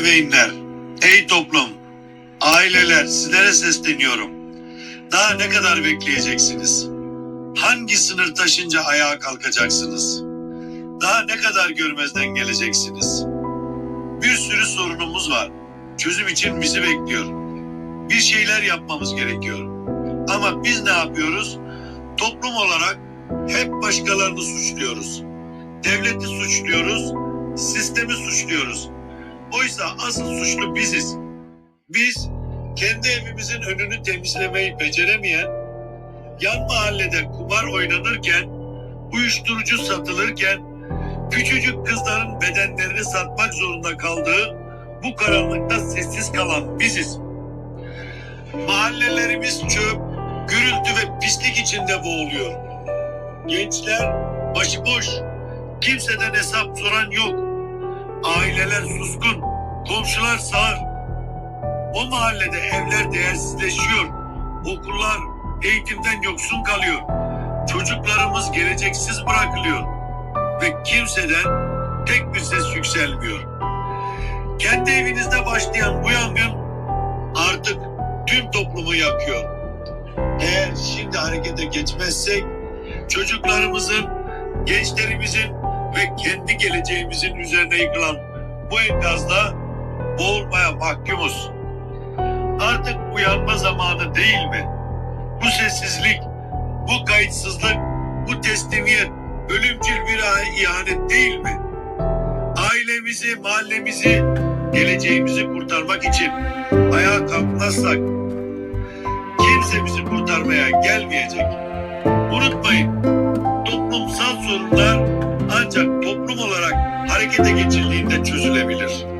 ebeveynler, ey toplum, aileler sizlere sesleniyorum. Daha ne kadar bekleyeceksiniz? Hangi sınır taşınca ayağa kalkacaksınız? Daha ne kadar görmezden geleceksiniz? Bir sürü sorunumuz var. Çözüm için bizi bekliyor. Bir şeyler yapmamız gerekiyor. Ama biz ne yapıyoruz? Toplum olarak hep başkalarını suçluyoruz. Devleti suçluyoruz, sistemi suçluyoruz. Oysa asıl suçlu biziz. Biz kendi evimizin önünü temizlemeyi beceremeyen, yan mahallede kumar oynanırken, uyuşturucu satılırken, küçücük kızların bedenlerini satmak zorunda kaldığı bu karanlıkta sessiz kalan biziz. Mahallelerimiz çöp, gürültü ve pislik içinde boğuluyor. Gençler başıboş, kimseden hesap soran yok. Aileler suskun, komşular sağır. O mahallede evler değersizleşiyor. Okullar eğitimden yoksun kalıyor. Çocuklarımız geleceksiz bırakılıyor. Ve kimseden tek bir ses yükselmiyor. Kendi evinizde başlayan bu yangın artık tüm toplumu yakıyor. Eğer şimdi harekete geçmezsek çocuklarımızın, gençlerimizin kendi geleceğimizin üzerine yıkılan bu enkazda boğulmaya mahkumuz. Artık uyanma zamanı değil mi? Bu sessizlik, bu kayıtsızlık, bu teslimiyet ölümcül bir ihanet değil mi? Ailemizi, mahallemizi, geleceğimizi kurtarmak için ayağa kalkmazsak kimse bizi kurtarmaya gelmeyecek. Toplum olarak harekete geçildiğinde çözülebilir.